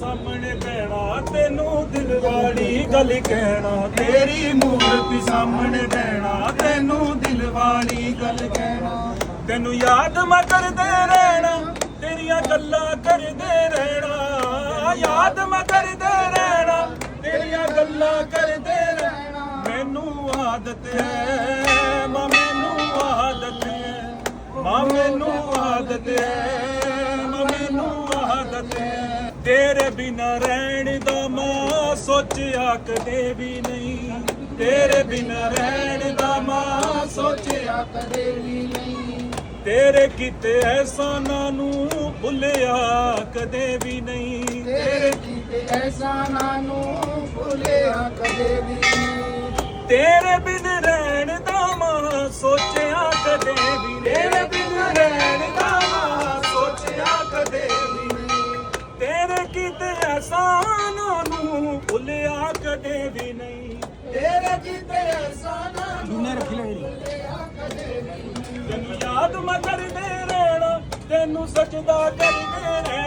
ਸਾਹਮਣੇ ਬਹਿਣਾ, ਤੈਨੂੰ ਦਿਲ ਵਾਲੀ ਗੱਲ ਕਹਿਣਾ। ਤੇਰੀ ਮੂਰਤੀ ਸਾਹਮਣੇ ਬਹਿਣਾ, ਤੈਨੂੰ ਦਿਲ ਵਾਲੀ ਗੱਲ ਕਹਿਣਾ। ਤੈਨੂੰ ਯਾਦ ਮੈਂ ਕਰਦੇ ਰਹਿਣਾ, ਤੇਰੀਆਂ ਗੱਲਾਂ ਕਰਦੇ ਰਹਿਣਾ। ਯਾਦ ਮੈਂ ਕਰਦੇ ਰਹਿਣਾ, ਤੇਰੀਆਂ ਗੱਲਾਂ ਕਰਦੇ ਰਹਿਣਾ। ਮੈਨੂੰ ਆਦਤ ਹੈ, ਮਾਂ, ਮੈਨੂੰ ਆਦਤ ਹੈ। ਮਾਂ, ਮੈਨੂੰ ਆਦਤ ਹੈ, ਮਾਂ, ਮੈਨੂੰ ਆਦਤ ਹੈ। ਤੇਰੇ ਬਿਨਾ ਰਹਿਣ ਦਾ ਮਾਂ ਸੋਚਿਆ ਕਦੇ ਵੀ ਨਹੀਂ। ਤੇਰੇ ਬਿਨਾ ਰਹਿਣ ਦਾ ਮਾਂ ਸੋਚਿਆ ਕਦੇ ਵੀ ਨਹੀਂ। ਤੇਰੇ ਕੀਤੇ ਐਸਾਨਾਂ ਨੂੰ ਭੁੱਲਿਆ ਕਦੇ ਵੀ ਨਹੀਂ। ਤੇਰੇ ਕੀਤੇ ਐਸਾਨਾਂ ਨੂੰ ਭੁੱਲਿਆ ਕਦੇ ਵੀ ਨਹੀਂ। ਤੇਰੇ ਬਿਨ ਰਹਿਣ ਦਾ ਮਾਂ ਸੋਚਿਆ ਪਦਮ ਚੜਦੇ ਰਹਿਣਾ ਤੈਨੂੰ ਸਜਦਾ ਕਰਦੇ ਰਹਿਣਾ